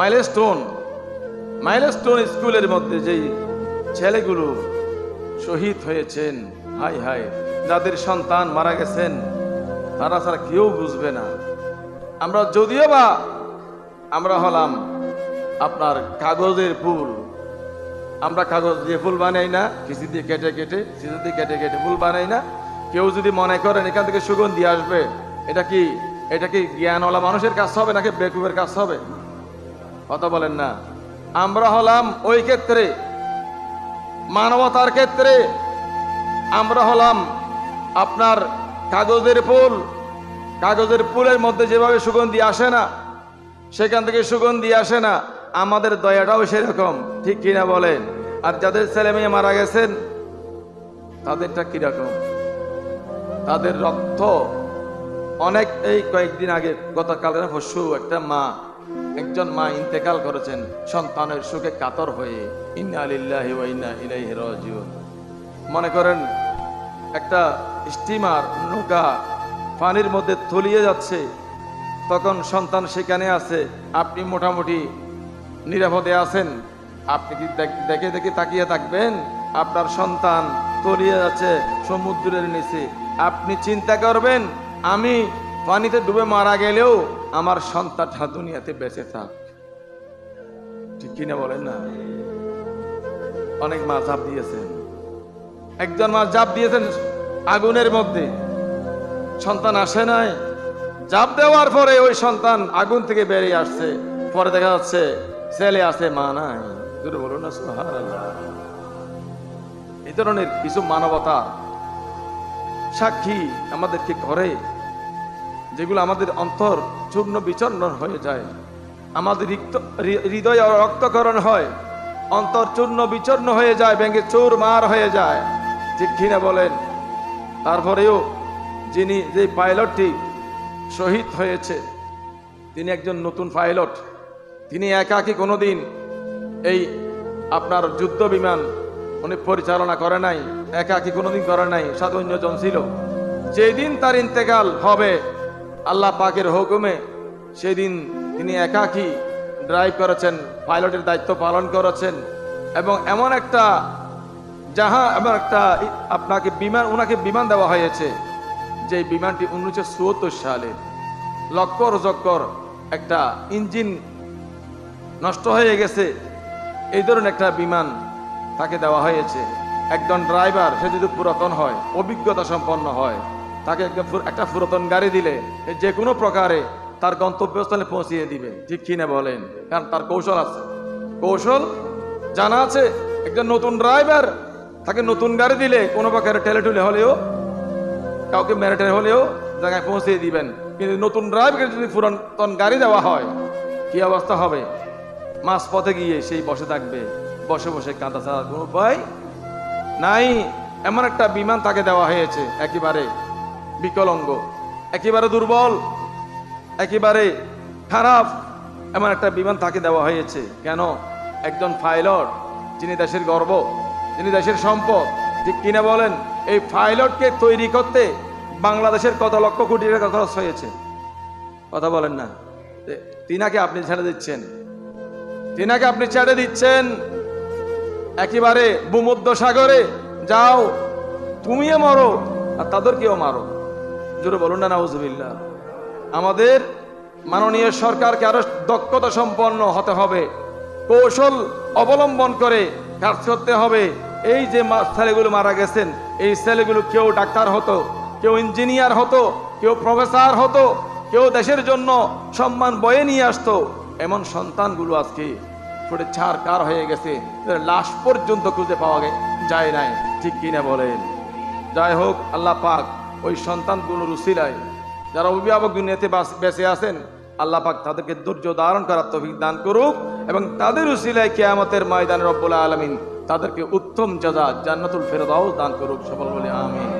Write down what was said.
Milestone milestone স্কুলের মধ্যে যেই ছেলেগুলো শহীদ হয়েছেন হাই হাই যাদের সন্তান মারা গেছেন, তারা ছাড়া কেউ বুঝবে না। আমরা যদিও বা আমরা হলাম আপনার কাগজের ফুল আমরা কাগজ দিয়ে ফুল বানাই না কিছু দিয়ে কেটে কেটে কিছু দিয়ে কেটে কেটে ফুল বানাই না। কেউ যদি মনে করেন এখান থেকে সুগন্ধি আসবে, এটা কি এটা কি জ্ঞানওয়ালা মানুষের কাজ হবে নাকি বেকুবের কাজ হবে? কথা বলেন না। আমরা হলাম ওই ক্ষেত্রে, মানবতার ক্ষেত্রে। আমরা হলাম আপনার কাগজের ফুল। কাগজের ফুলের মধ্যে যেভাবে সুগন্ধি আসে না, সেখান থেকে সুগন্ধি আসে না। আমাদের দয়াটাও সেরকম, ঠিক কিনা বলেন? আর যাদের ছেলে মেয়ে মারা গেছেন, তাদেরটা কীরকম? তাদের রক্ত অনেক, এই কয়েকদিন আগে গতকালের পরশু একটা মা একজন মা ইন্তেকাল করেছেন, সন্তানের সুখে কাতর হয়ে। ইন্না আলিল্লাহি মনে করেন, একটা স্টিমার নৌকা পানির মধ্যে তলিয়ে যাচ্ছে, তখন সন্তান সেখানে আছে, আপনি মোটামুটি নিরাপদে আছেন, আপনি কি দেখে দেখে তাকিয়ে থাকবেন? আপনার সন্তান তলিয়ে যাচ্ছে সমুদ্রের নিচে। আপনি চিন্তা করবেন, আমি পানিতে ডুবে মারা গেলেও আমার সন্তানটা দুনিয়াতে বেঁচে থাক। ঠিক কিনা বলেন না? অনেক মা ঝাঁপ দিয়েছেন। একজন মা জাপ দিয়েছেন আগুনের মধ্যে। সন্তান আসে নাই। জাপ দেওয়ার পরে ওই সন্তান আগুন থেকে বেরিয়ে আসছে। পরে দেখা যাচ্ছে ছেলে আছে, মা নাই। এই ধরনের কিছু মানবতা সাক্ষী আমাদেরকে করে। যেগুলো আমাদের অন্তর চূর্ণ বিচন্ন হয়ে যায়। আমাদের হৃদয় রক্তকরণ হয়। অন্তর চূর্ণ বিচন্ন হয়ে যায় ব্যাঙ্গে চোর মার হয়ে যায়। ঠিক কিনা বলেন? তারপরেও যিনি যে পাইলটটি শহীদ হয়েছে, তিনি একজন নতুন পাইলট। তিনি একাকি কোনোদিন এই আপনার যুদ্ধ বিমান উনি পরিচালনা করে নাই একাকি কোনোদিন করে নাই সাত অন্যজন ছিল। যেদিন তার ইন্তেকাল হবে আল্লাহ পাকের হুকুমে সেদিন তিনি একাকি ড্রাইভ করেছেন পাইলটের দায়িত্ব পালন করেছেন এবং এমন একটা যাহা এমন একটা আপনাকে বিমান ওনাকে বিমান দেওয়া হয়েছে যে বিমানটি উনিশশো চুয়াত্তর সালে লক্কর জক্কর একটা ইঞ্জিন নষ্ট হয়ে গেছে, এই ধরনের একটা বিমান তাকে দেওয়া হয়েছে। একজন ড্রাইভার সে যদি পুরাতন হয়, অভিজ্ঞতা সম্পন্ন হয় তাকে একটা পুরাতন গাড়ি দিলে যে কোনো প্রকারে তার গন্তব্যস্থলে পৌঁছিয়ে দিবে। ঠিক কিনা বলেন? কারণ তার কৌশল আছে। কৌশল জানা আছে, একজন নতুন ড্রাইভার তাকে নতুন গাড়ি দিলে কোনো প্রকারে ঠেলে ঠুলে হলেও, কাউকে মেরেটে হলেও জায়গায় পৌঁছিয়ে দিবেন। কিন্তু নতুন ড্রাইভারকে যদি পুরাতন গাড়ি দেওয়া হয়, কি অবস্থা হবে? মাছ পথে গিয়ে সেই বসে থাকবে। বসে বসে কাঁদা ছাড়া কোনো উপায় নাই। এমন একটা বিমান তাকে দেওয়া হয়েছে, একেবারে বিকলঙ্গ। একেবারে দুর্বল, একেবারে খারাপ, এমন একটা বিমান তাকে দেওয়া হয়েছে। কেন? একজন পাইলট যিনি দেশের গর্ব, যিনি দেশের সম্পদ, ঠিক কিনা বলেন? এই পাইলটকে তৈরি করতে বাংলাদেশের কত লক্ষ কোটি টাকা খরচ হয়েছে? কথা বলেন না। তিনাকে আপনি ছেড়ে দিচ্ছেন। তিনাকে আপনি ছেড়ে দিচ্ছেন। একেবারে ভূমধ্য সাগরে যাও, তুমিও মরো, আর তাদেরকেও মারো। জোরে বলুন না, নাউজুবিল্লাহ। আমাদের মাননীয় সরকারকে আরও দক্ষতা সম্পন্ন হতে হবে, কৌশল অবলম্বন করে কাজ করতে হবে। এই যে ছেলেগুলো মারা গেছেন, এই ছেলেগুলো কেউ ডাক্তার হতো, কেউ ইঞ্জিনিয়ার হতো, কেউ প্রফেসর হতো, কেউ দেশের জন্য সম্মান বয়ে নিয়ে আসতো। এমন সন্তানগুলো আজকে ফুটে ছাড় কার হয়ে গেছে লাশ পর্যন্ত খুঁজে পাওয়া যায় নাই, ঠিক কিনা বলেন? যাই হোক, আল্লাহ পাক ওই সন্তানগুলোর উসিলায় যারা অভিভাবক দুনিয়াতে বেঁচে আছেন, আল্লাহ পাক তাদেরকে ধৈর্য ধারণ করার তফিক দান করুক এবং তাদের উসিলায় কেয়ামতের ময়দান রব্বুল আলমিন তাদেরকে উত্তম জাজা জান্নাতুল ফেরদাউস দান করুক। সফল বলে আমিন।